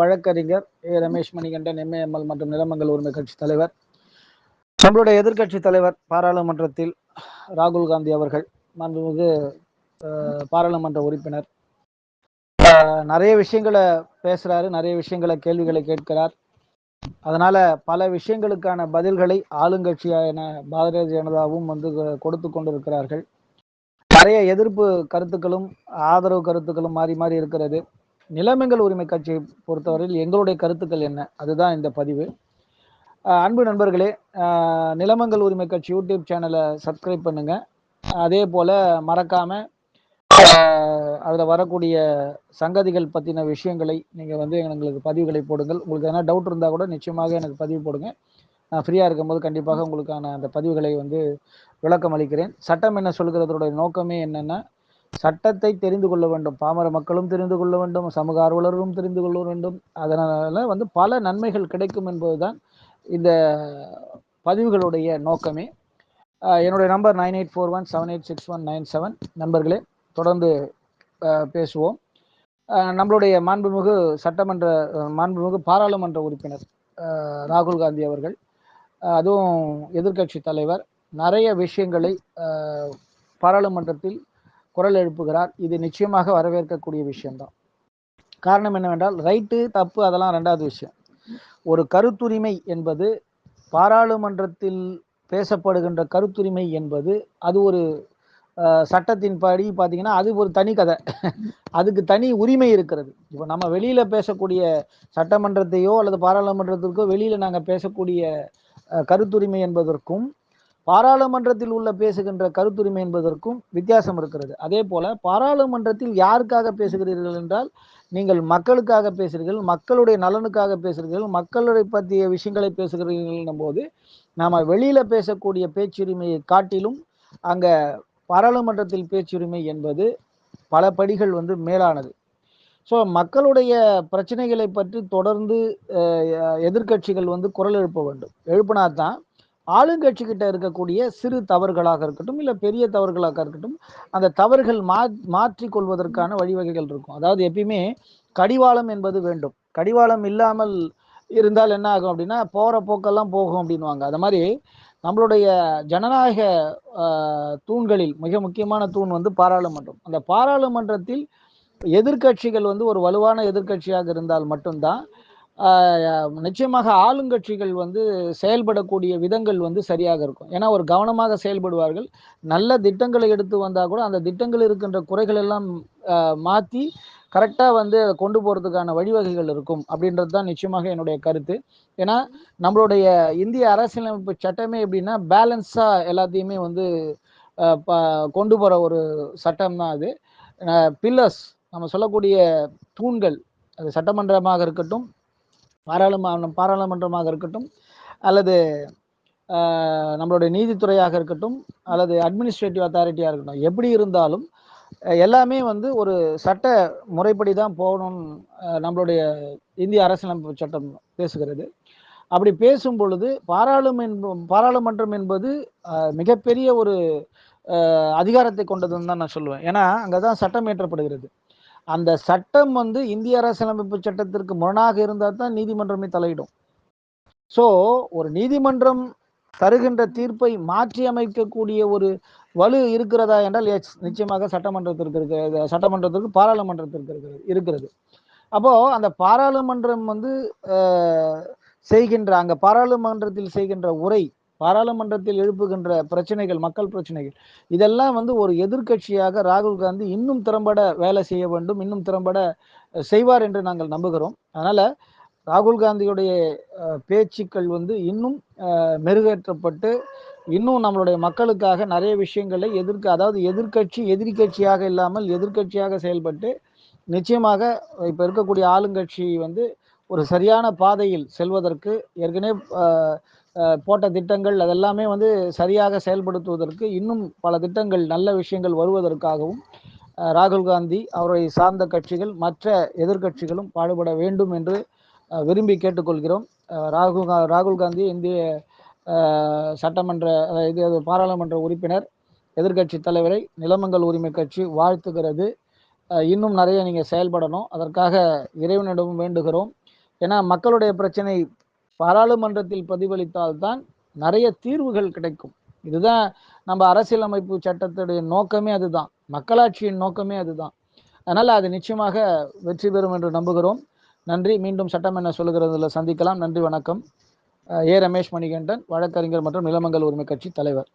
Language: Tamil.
வழக்கறிஞர் ஏ. ரமேஷ் மணிகண்டன் எம்ஏஎம்எல் மற்றும் நிலமங்கல் உரிமை கட்சி தலைவர். நம்மளுடைய எதிர்க்கட்சி தலைவர் பாராளுமன்றத்தில் ராகுல் காந்தி அவர்கள் மாண்புமிகு பாராளுமன்ற உறுப்பினர். அஹ், நிறைய விஷயங்களை பேசுறாரு நிறைய விஷயங்களை கேள்விகளை கேட்கிறார். அதனால பல விஷயங்களுக்கான பதில்களை ஆளுங்கட்சியான பாரதிய ஜனதாவும் வந்து கொடுத்து கொண்டிருக்கிறார்கள். நிறைய எதிர்ப்பு கருத்துக்களும் ஆதரவு கருத்துக்களும் மாறி மாறி இருக்கிறது. நிலைமைகள் உரிமை கட்சியை பொறுத்தவரையில் எங்களுடைய கருத்துக்கள் என்ன? அதுதான் இந்த பதிவு. அன்பு நண்பர்களே நிலமங்கள் உரிமை கட்சி யூடியூப் சேனலை சப்ஸ்கிரைப் பண்ணுங்க. அதே போல மறக்காம அதில் வரக்கூடிய சங்கதிகள் பற்றின விஷயங்களை நீங்கள் வந்து எங்களுக்கு பதிவுகளை போடுங்கள். உங்களுக்கு எதனா டவுட் இருந்தால் கூட நிச்சயமாக எனக்கு பதிவு போடுங்க. நான் ஃப்ரீயாக இருக்கும்போது கண்டிப்பாக உங்களுக்கான அந்த பதிவுகளை வந்து விளக்கம் அளிக்கிறேன் சட்டம் என்ன சொல்கிறதோட நோக்கமே என்னென்னா சட்டத்தை தெரிந்து கொள்ள வேண்டும். பாமர மக்களும் தெரிந்து கொள்ள வேண்டும். சமூக ஆர்வலர்களும் தெரிந்து கொள்ள வேண்டும். அதனால வந்து பல நன்மைகள் கிடைக்கும் என்பதுதான் இந்த பதிவுகளுடைய நோக்கமே. என்னுடைய number nine eight four one seven eight six one nine seven நண்பர்களே தொடர்ந்து பேசுவோம். நம்மளுடைய மாண்புமிகு சட்டமன்ற மாண்புமிகு பாராளுமன்ற உறுப்பினர் ராகுல் காந்தி அவர்கள். அதுவும் எதிர்க்கட்சி தலைவர். நிறைய விஷயங்களை பாராளுமன்றத்தில் குரல் எழுப்புகிறார். இது நிச்சயமாக வரவேற்கக்கூடிய விஷயம்தான். காரணம் என்னவென்றால் ரைட்டு தப்பு அதெல்லாம் ரெண்டாவது விஷயம். ஒரு கருத்துரிமை என்பது பாராளுமன்றத்தில் பேசப்படுகின்ற கருத்துரிமை என்பது அது ஒரு சட்டத்தின் சட்டத்தின்படி பார்த்தீங்கன்னா அது ஒரு தனி கதை. அதுக்கு தனி உரிமை இருக்கிறது. இப்போ நம்ம வெளியில் பேசக்கூடிய சட்டமன்றத்தையோ அல்லது பாராளுமன்றத்திற்கோ வெளியில் நாங்கள் பேசக்கூடிய கருத்துரிமை என்பதற்கும் பாராளுமன்றத்தில் உள்ள பேசுகின்ற கருத்துரிமை என்பதற்கும் வித்தியாசம் இருக்கிறது. அதே போல பாராளுமன்றத்தில் யாருக்காக பேசுகிறீர்கள் என்றால் நீங்கள் மக்களுக்காக பேசுகிறீர்கள் மக்களுடைய நலனுக்காக பேசுகிறீர்கள் மக்களுடைய பற்றிய விஷயங்களை பேசுகிறீர்கள் போது நாம் வெளியில பேசக்கூடிய பேச்சுரிமையை காட்டிலும் அங்க பாராளுமன்றத்தில் பேச்சுரிமை என்பது பல படிகள் வந்து மேலானது. ஸோ மக்களுடைய பிரச்சனைகளை பற்றி தொடர்ந்து எதிர்கட்சிகள் எதிர்க்கட்சிகள் வந்து குரல் எழுப்ப வேண்டும். எழுப்பினா தான் ஆளுங்கட்சி கிட்ட இருக்கக்கூடிய சிறு தவறுகளாக இருக்கட்டும் இல்லை பெரிய தவறுகளாக இருக்கட்டும் அந்த தவறுகள் மா மாற்றி கொள்வதற்கான வழிவகைகள் இருக்கும். அதாவது எப்பயுமே கடிவாளம் என்பது வேண்டும். கடிவாளம் இல்லாமல் இருந்தால் என்ன ஆகும் அப்படின்னா போகிற போக்கெல்லாம் போகும் அப்படின்வாங்க அது மாதிரி நம்மளுடைய ஜனநாயக தூண்களில் மிக முக்கியமான தூண் வந்து பாராளுமன்றம். அந்த பாராளுமன்றத்தில் எதிர்க்கட்சிகள் வந்து ஒரு வலுவான எதிர்க்கட்சியாக இருந்தால் மட்டும்தான் நிச்சயமாக ஆளுங்கட்சிகள் வந்து செயல்படக்கூடிய விதங்கள் வந்து சரியாக இருக்கும். ஏன்னா ஒரு கவனமாக செயல்படுவார்கள். நல்ல திட்டங்களை எடுத்து வந்தால் கூட அந்த திட்டங்கள் இருக்கின்ற குறைகள் எல்லாம் மாற்றி கரெக்டாக வந்து அதை கொண்டு போகிறதுக்கான வழிவகைகள் இருக்கும் அப்படின்றது தான் நிச்சயமாக என்னுடைய கருத்து. ஏன்னா நம்மளுடைய இந்திய அரசியலமைப்பு சட்டமே எப்படின்னா பேலன்ஸாக எல்லாத்தையுமே வந்து ப- கொண்டு போகிற ஒரு சட்டம் தான் அது. பில்லர்ஸ் நம்ம சொல்லக்கூடிய தூண்கள் அது சட்டமன்றமாக இருக்கட்டும் பாராளுமன்றம் பாராளுமன்றமாக இருக்கட்டும் அல்லது நம்மளுடைய நீதித்துறையாக இருக்கட்டும் அல்லது அட்மினிஸ்ட்ரேட்டிவ் அத்தாரிட்டியாக இருக்கட்டும் எப்படி இருந்தாலும் எல்லாமே வந்து ஒரு சட்ட முறைப்படி தான் போகணும்னு நம்மளுடைய இந்திய அரசியலமைப்பு சட்டம் பேசுகிறது. அப்படி பேசும் பொழுது பாராளுமன்றம் பாராளுமன்றம் என்பது மிகப்பெரிய ஒரு அதிகாரத்தை கொண்டதுன்னு தான் நான் சொல்லுவேன். ஏன்னா அங்கே தான் சட்டம் ஏற்றப்படுகிறது அந்த சட்டம் வந்து இந்திய அரசியலமைப்பு சட்டத்திற்கு முரணாக இருந்தால் தான் நீதிமன்றமே தலையிடும். ஸோ ஒரு நீதிமன்றம் தருகின்ற தீர்ப்பை மாற்றி அமைக்கக்கூடிய ஒரு வலு இருக்கிறதா என்றால் எஸ் நிச்சயமாக சட்டமன்றத்திற்கு இருக்கிறது சட்டமன்றத்திற்கு பாராளுமன்றத்திற்கு இருக்கிறது இருக்கிறது. அப்போது அந்த பாராளுமன்றம் வந்து செய்கின்ற அங்கே பாராளுமன்றத்தில் செய்கின்ற உரை பாராளுமன்றத்தில் எழுப்புகின்ற பிரச்சனைகள் மக்கள் பிரச்சனைகள் இதெல்லாம் வந்து ஒரு எதிர்க்கட்சியாக ராகுல் காந்தி இன்னும் திறம்பட வேலை செய்ய வேண்டும் இன்னும் திறம்பட செய்வார் என்று நாங்கள் நம்புகிறோம். அதனால ராகுல் காந்தியுடைய பேச்சுக்கள் வந்து இன்னும் மெருகேற்றப்பட்டு இன்னும் நம்மளுடைய மக்களுக்காக நிறைய விஷயங்களை எதிர்க்க அதாவது எதிர்க்கட்சி எதிர்கட்சியாக இல்லாமல் எதிர்க்கட்சியாக செயல்பட்டு நிச்சயமாக இப்போ இருக்கக்கூடிய ஆளுங்கட்சி வந்து ஒரு சரியான பாதையில் செல்வதற்கு ஏற்கனவே போட்ட திட்டங்கள் அதெல்லாமே வந்து சரியாக செயல்படுத்துவதற்கு இன்னும் பல திட்டங்கள் நல்ல விஷயங்கள் வருவதற்காகவும் ராகுல் காந்தி அவரை சார்ந்த கட்சிகள் மற்ற எதிர்க்கட்சிகளும் பாடுபட வேண்டும் என்று விரும்பி கேட்டுக்கொள்கிறோம். ராகுல் கா- ராகுல் காந்தி இந்திய சட்டமன்ற இது பாராளுமன்ற உறுப்பினர் எதிர்க்கட்சி தலைவரை நிலமங்கல் உரிமை கட்சி வாழ்த்துகிறது. இன்னும் நிறைய நீங்கள் செயல்படணும். அதற்காக இறைவனிடமும் வேண்டுகிறோம். ஏன்னா மக்களுடைய பிரச்சனை பாராளுமன்றத்தில் பிரதிபலித்தால்தான் நிறைய தீர்வுகள் கிடைக்கும். இதுதான் நம்ம அரசியலமைப்பு சட்டத்துடைய நோக்கமே அதுதான். மக்களாட்சியின் நோக்கமே அதுதான். அதனால் அது நிச்சயமாக வெற்றி பெறும் என்று நம்புகிறோம். நன்றி. மீண்டும் சட்டம் என்ன சொல்லுகிறதுல சந்திக்கலாம். நன்றி. வணக்கம். ஏ ரமேஷ் மணிகண்டன் வழக்கறிஞர் மற்றும் நிலமங்கல் உரிமை கட்சி தலைவர்.